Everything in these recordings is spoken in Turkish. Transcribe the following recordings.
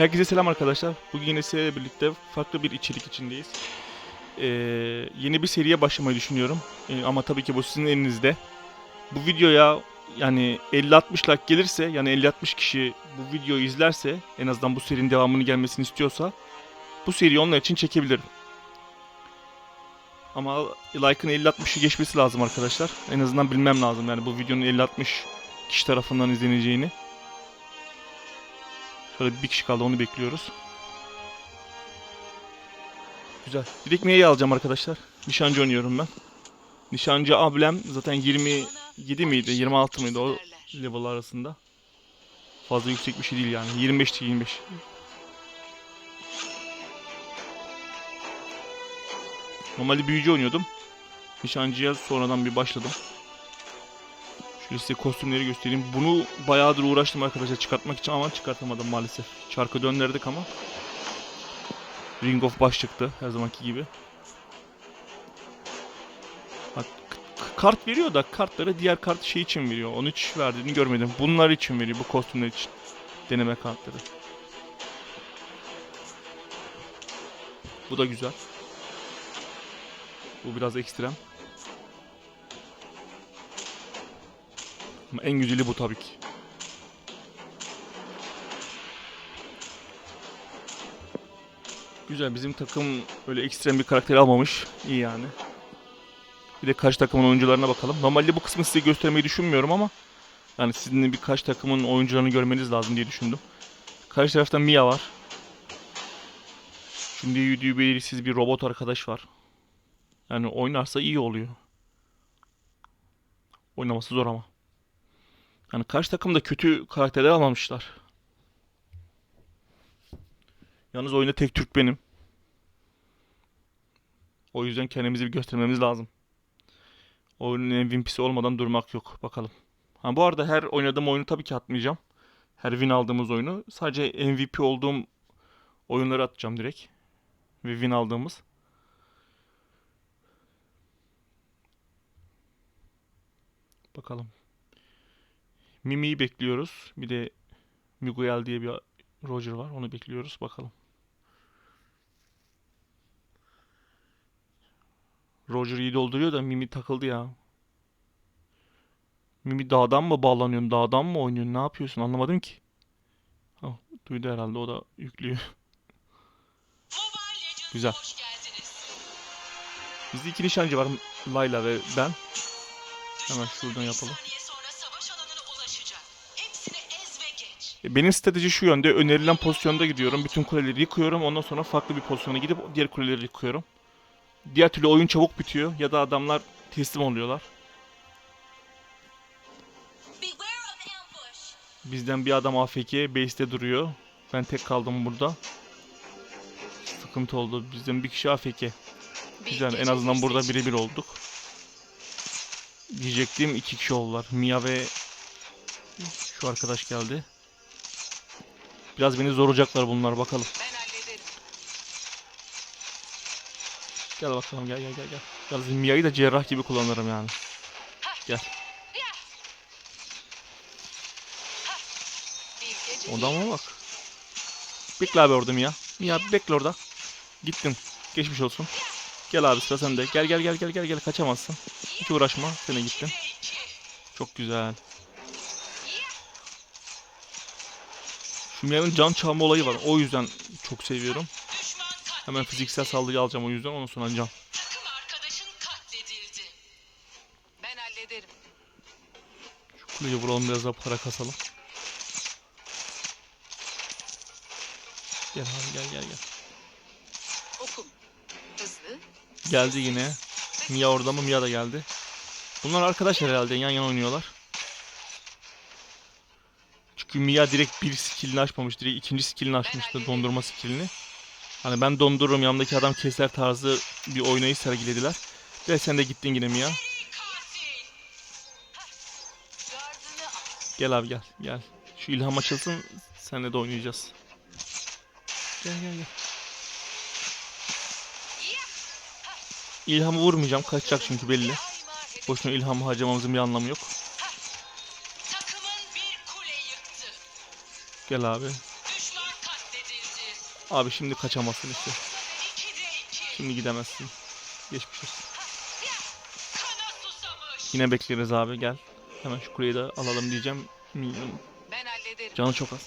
Herkese selam arkadaşlar. Bugün yine sizlerle birlikte farklı bir içerik içindeyiz. Ee, yeni bir seriye başlamayı düşünüyorum. Ee, ama tabii ki bu sizin elinizde. Bu videoya yani 50-60 like gelirse yani 50-60 kişi bu videoyu izlerse en azından bu serinin devamını gelmesini istiyorsa bu seriyi onlar için çekebilirim. Ama like'ın 50-60'ı geçmesi lazım arkadaşlar. En azından bilmem lazım yani bu videonun 50-60 kişi tarafından izleneceğini. Şöyle bir kişi kaldı onu bekliyoruz. Güzel. Direkt Mia'yı alacağım arkadaşlar. Nişancı oynuyorum ben. Nişancı ablem zaten 27 miydi 26 mıydı o level arasında. Fazla yüksek bir şey değil yani. 25 değil 25. Normalde büyücü oynuyordum. Nişancıya sonradan bir başladım. Şöyle size kostümleri göstereyim. Bunu bayağıdır uğraştım arkadaşlar çıkartmak için ama çıkartamadım maalesef. Çarkı döndürdük ama. Ring of baş çıktı her zamanki gibi. Bak kart veriyor da kartları diğer kart şey için veriyor. Onu hiç verdiğini görmedim. Bunlar için veriyor bu kostümler için. Deneme kartları. Bu da güzel. Bu biraz ekstrem. En güzeli bu tabii ki. Güzel bizim takım öyle ekstrem bir karakter almamış. İyi yani. Bir de karşı takımın oyuncularına bakalım. Normalde bu kısmı size göstermeyi düşünmüyorum ama yani sizin birkaç takımın oyuncularını görmeniz lazım diye düşündüm. Karşı tarafta Mia var. Şimdi yürüdüğü belirsiz bir robot arkadaş var. Yani oynarsa iyi oluyor. Oynaması zor ama. Yani karşı takımda kötü karakterler almamışlar. Yalnız oyunda tek Türk benim. O yüzden kendimizi bir göstermemiz lazım. Oyunun MVP'si olmadan durmak yok. Bakalım. Ha bu arada her oynadığım oyunu tabii ki atmayacağım. Her win aldığımız oyunu. Sadece MVP olduğum oyunları atacağım direkt. Ve win aldığımız. Bakalım. Mimi'yi bekliyoruz. Bir de Miguel diye bir Roger var. Onu bekliyoruz. Bakalım. Roger iyi dolduruyor da Mimi takıldı ya. Mimi dağdan mı bağlanıyorsun? Dağdan mı oynuyorsun? Ne yapıyorsun? Anlamadım ki. Oh, duydu herhalde. O da yüklüyor. Güzel. Bizde iki nişancı var. Layla ve ben. Hemen şuradan yapalım. Benim strateji şu yönde. Önerilen pozisyonda gidiyorum. Bütün kuleleri yıkıyorum. Ondan sonra farklı bir pozisyona gidip diğer kuleleri yıkıyorum. Diğer türlü oyun çabuk bitiyor. Ya da adamlar teslim oluyorlar. Bizden bir adam AFK base'te duruyor. Ben tek kaldım burada. Sıkıntı oldu. Bizden bir kişi AFK. Güzel. En azından burada birebir olduk. Diyecektim iki kişi oldular. Mia ve şu arkadaş geldi. Biraz beni zorlayacaklar bunlar bakalım. Gel bakalım gel gel gel gel. Yalnız Mia'yı da cerrah gibi kullanırım yani. Gel. Gece Odama bak. Bekle abi orada Mia. Mia bekle orada. Gittin. Geçmiş olsun. Gel abi sıra sende. Gel gel gel gel gel gel kaçamazsın. Hiç uğraşma. Sen de gittin. Çok güzel. Mia'nın can çalma olayı var. O yüzden çok seviyorum. Hemen fiziksel saldırı alacağım o yüzden. Ondan sonra can. Şu kuleyi vuralım biraz daha para kasalım. Gel abi gel gel gel. Okum. Hızlı. Geldi yine. Mia orada mı? Mia da geldi. Bunlar arkadaşlar herhalde yan yana oynuyorlar. Mia direkt bir skillini açmamış. Direkt ikinci skillini açmıştı. Dondurma skillini. Hani ben dondururum yanımdaki adam keser tarzı bir oynayış sergilediler. Ve sen de gittin yine Mia. Gel abi gel gel. Şu ilham açılsın senle de oynayacağız. Gel gel gel. İlhamı vurmayacağım. Kaçacak çünkü belli. Boşuna ilhamı harcamamızın bir anlamı yok. Gel abi. Abi şimdi kaçamazsın işte. Şimdi gidemezsin. Geçmiş olsun. Yine bekleriz abi gel. Hemen şu kuleyi de alalım diyeceğim. Ben hallederim. Canı çok az.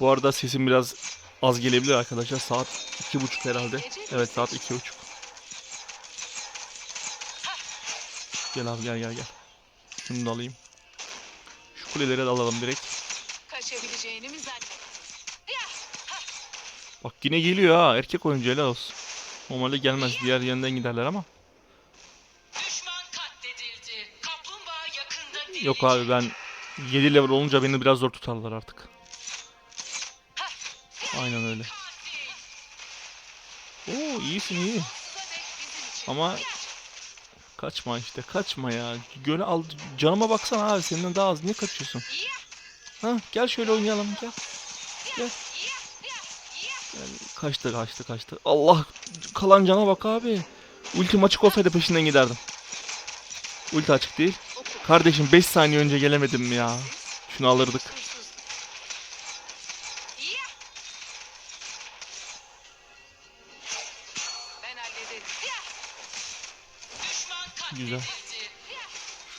Bu arada sesim biraz az gelebilir arkadaşlar. Saat iki buçuk herhalde. Evet saat iki buçuk. Gel abi gel gel gel. Şunu da alayım. Şu kuleleri de alalım direkt. Kaçabileceğini mi zannettin? Bak yine geliyor ha. Erkek oyuncu helal olsun. Normalde gelmez. Diğer yerinden giderler ama. Düşman katledildi. Kaplumbağa yakında değil. Yok abi ben 7 level olunca beni biraz zor tutarlar artık. Aynen öyle. Oo iyisin iyi. Ama kaçma işte kaçma ya. Göle al canıma baksana abi senden daha az niye kaçıyorsun? Ha gel şöyle oynayalım gel. Gel. Gel, Kaçtı kaçtı kaçtı. Allah kalan cana bak abi. Ultim açık olsaydı peşinden giderdim. Ulti açık değil. Kardeşim 5 saniye önce gelemedim ya? Şunu alırdık.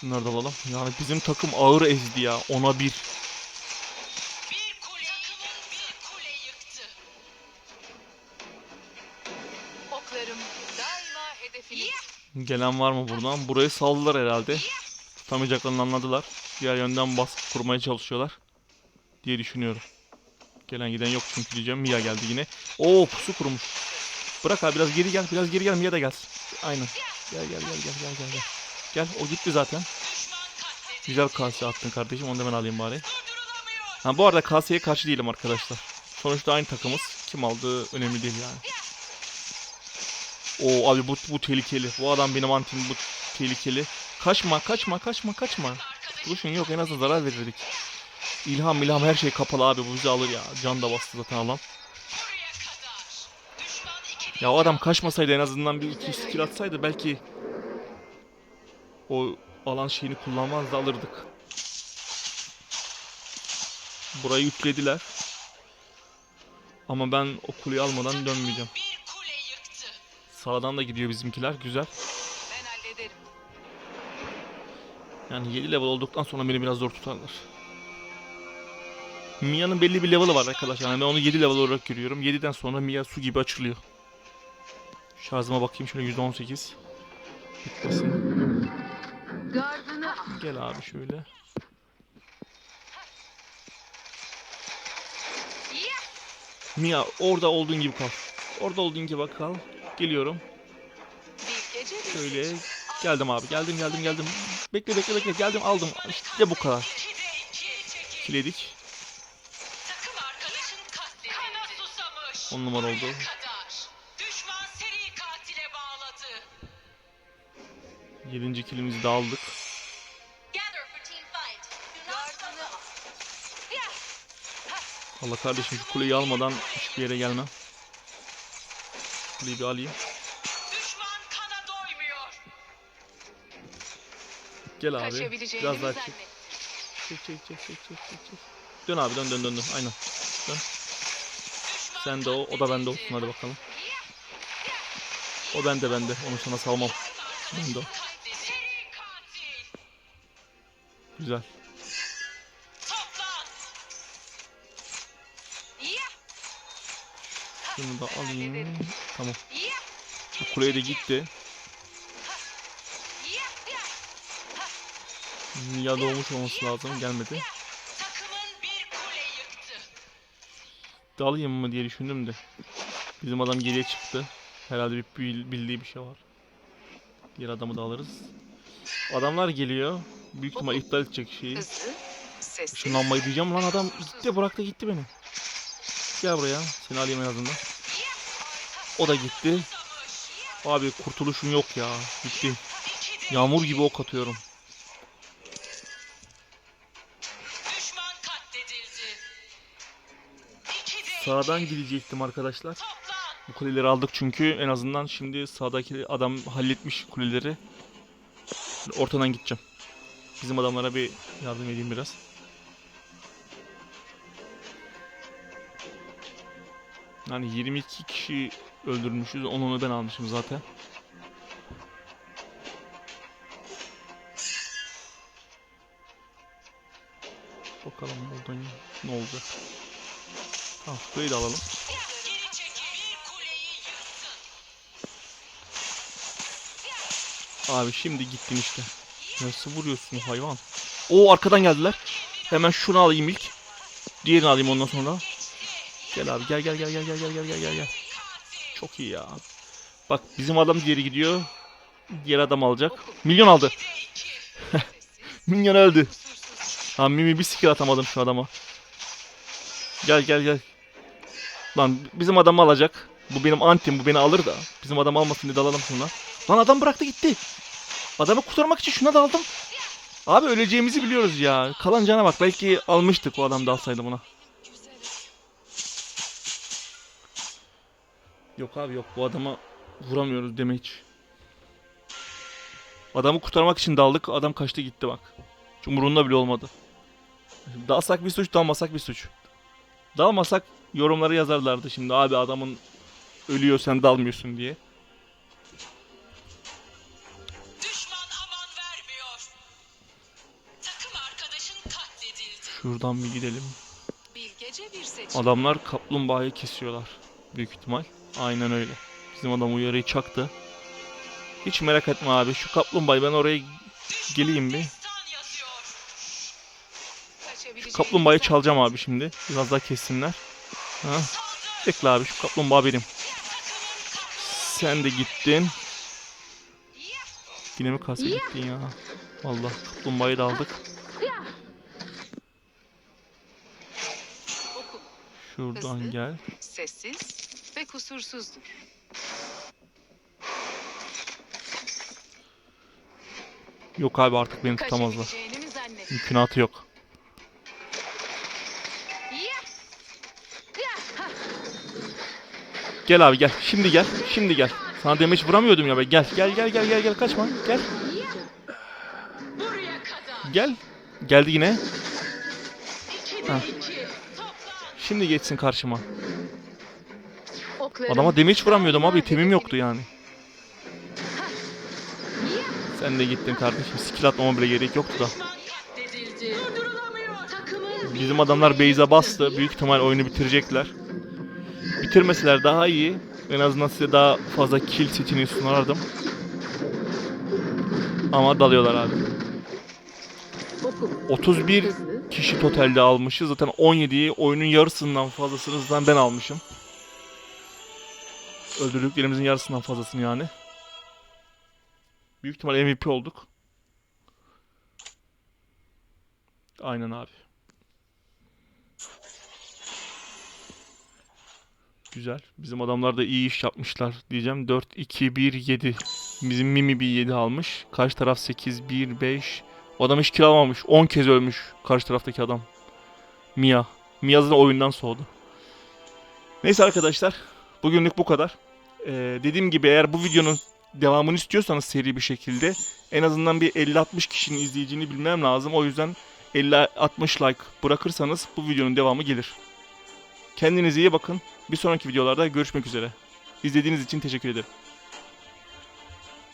Şunları da alalım. Yani bizim takım ağır ezdi ya. Ona bir. Bir kule takımın bir kule yıktı. Oklarım daima hedefini Gelen var mı buradan? Burayı saldılar herhalde. Tutamayacaklarını anladılar. Diğer yönden baskı kurmaya çalışıyorlar. Diye düşünüyorum. Gelen giden yok çünkü diyeceğim. Mia geldi yine. Oo pusu kurmuş. Bırak abi biraz geri gel. Biraz geri gel. Mia da gelsin. Aynen. Gel gel gel gel gel gel. Gel, gel o gitti zaten. Güzel kase attın kardeşim. Onu da ben alayım bari. Ha bu arada kaseye karşı değilim arkadaşlar. Sonuçta aynı takımız. Kim aldığı önemli değil yani. Oo abi bu, bu tehlikeli. Bu adam benim antim bu tehlikeli. Kaçma kaçma kaçma kaçma. Kuruşun yok en azından zarar verirdik. İlham ilham her şey kapalı abi bu bizi alır ya. Can da bastı zaten alan. Ya o adam kaçmasaydı en azından bir iki skill atsaydı belki o alan şeyini kullanmaz da alırdık. Burayı yüklediler. Ama ben o kuleyi almadan dönmeyeceğim. Sağdan da gidiyor bizimkiler. Güzel. Yani 7 level olduktan sonra beni biraz zor tutarlar. Mia'nın belli bir level'ı var arkadaşlar. Yani ben onu 7 level olarak görüyorum. 7'den sonra Mia su gibi açılıyor. Şarjıma bakayım şöyle %18. Bitmesin. Gel abi şöyle. Mia orada olduğun gibi kal. Orada olduğun gibi bak kal. Geliyorum. Şöyle. Geldim abi. Geldim geldim geldim. Bekle bekle bekle. Geldim aldım. İşte bu kadar. Kiledik. 10 numara oldu. 7. kilimizi de aldık. Allah kardeşim şu kuleyi almadan hiçbir yere gelmem. Kuleyi bir alayım. Gel abi. Biraz daha çek. Çek çek çek çek çek çek. Dön abi dön dön dön dön. Aynen. Düşman Sen de o, o da bende olsun hadi bakalım. O bende bende. Onu sana salmam. Takım Ben de o. Güzel. Şunu da alayım. Tamam. Bu kuleye de gitti. Ya. Doğmuş olması lazım. Gelmedi. Takımın bir kule yıktı. Dalayım mı diye düşündüm de. Bizim adam geriye çıktı. Herhalde bir bil- bildiği bir şey var. Diğer adamı da alırız. Adamlar geliyor. Büyük ihtimal iptal edecek şeyi. Işınlanmayı diyeceğim lan adam gitti bıraktı gitti beni. Gel buraya seni alayım en azından. O da gitti. Abi kurtuluşun yok ya gitti. Yağmur gibi ok atıyorum. Sağdan gidecektim arkadaşlar. Bu kuleleri aldık çünkü en azından şimdi sağdaki adam halletmiş kuleleri. Ortadan gideceğim. Bizim adamlara bir yardım edeyim biraz. Yani 22 kişi öldürmüşüz. Onunu ben almışım zaten. Bakalım buradan ne olacak. Tamam şurayı da alalım. Abi şimdi gittin işte. Nasıl vuruyorsun hayvan? Oo arkadan geldiler. Hemen şunu alayım ilk. Diğerini alayım ondan sonra. Gel abi gel gel gel gel gel gel gel gel gel. Çok iyi ya. Bak bizim adam diğeri gidiyor. Diğer adam alacak. Milyon aldı. Milyon öldü. Lan Mimi bir skill atamadım şu adama. Gel gel gel. Lan bizim adamı alacak. Bu benim antim bu beni alır da. Bizim adam almasın diye dalalım şuna. Lan adam bıraktı gitti. Adamı kurtarmak için şuna daldım. Abi öleceğimizi biliyoruz ya. Kalan cana bak belki almıştık o adam da alsaydı buna. Yok abi yok bu adama vuramıyoruz deme hiç. Adamı kurtarmak için daldık adam kaçtı gitti bak. Hiç umurunda bile olmadı. Dalsak bir suç dalmasak bir suç. Dalmasak yorumları yazarlardı şimdi abi adamın ölüyor sen dalmıyorsun diye. Düşman aman vermiyor. Takım arkadaşın katledildi. Şuradan bir gidelim. Bilgece bir seçim. Adamlar kaplumbağayı kesiyorlar. Büyük ihtimal. Aynen öyle. Bizim adam uyarıyı çaktı. Hiç merak etme abi. Şu kaplumbağayı ben oraya geleyim bir. Şu kaplumbağayı çalacağım abi şimdi. Biraz daha kessinler. Ha. Bekle abi şu kaplumbağa benim. Sen de gittin. Yine mi kasa gittin ya? Allah kaplumbağayı da aldık. Şuradan gel. Sessiz ve kusursuzdur. Yok abi artık beni tutamazlar. Kaçabileceğini? Mümkünatı yok. Gel abi gel. Şimdi gel. Şimdi gel. Sana demeç vuramıyordum ya be. Gel gel gel gel gel gel kaçma. Gel. Buraya kadar. Gel. Geldi yine. 2'de Ha. 2. Toplan. Şimdi geçsin karşıma. Oklarım Adama demeç vuramıyordum abi. Temim yoktu yani. Sen de gittin kardeşim. Skill atmama bile gerek yoktu da. Bizim adamlar base'e bastı. Büyük ihtimal oyunu bitirecekler. Bitirmeseler daha iyi. En azından size daha fazla kill seçeneği sunardım. Ama dalıyorlar abi. oku. 31 Hızlı. kişi totalde almışız. Zaten 17'yi oyunun yarısından fazlasını ben almışım. Öldürdüklerimizin yarısından fazlasını yani. Büyük ihtimal MVP olduk. Aynen abi. Güzel. Bizim adamlar da iyi iş yapmışlar diyeceğim. 4, 2, 1, 7. Bizim Mimi bir 7 almış. Karşı taraf 8, 1, 5. O adam hiç kill almamış. 10 kez ölmüş karşı taraftaki adam. Mia. Mia zaten oyundan soğudu. Neyse arkadaşlar. Bugünlük bu kadar. Ee, dediğim gibi eğer bu videonun devamını istiyorsanız seri bir şekilde en azından bir 50-60 kişinin izleyeceğini bilmem lazım. O yüzden 50-60 like bırakırsanız bu videonun devamı gelir. Kendinize iyi bakın. Bir sonraki videolarda görüşmek üzere. İzlediğiniz için teşekkür ederim.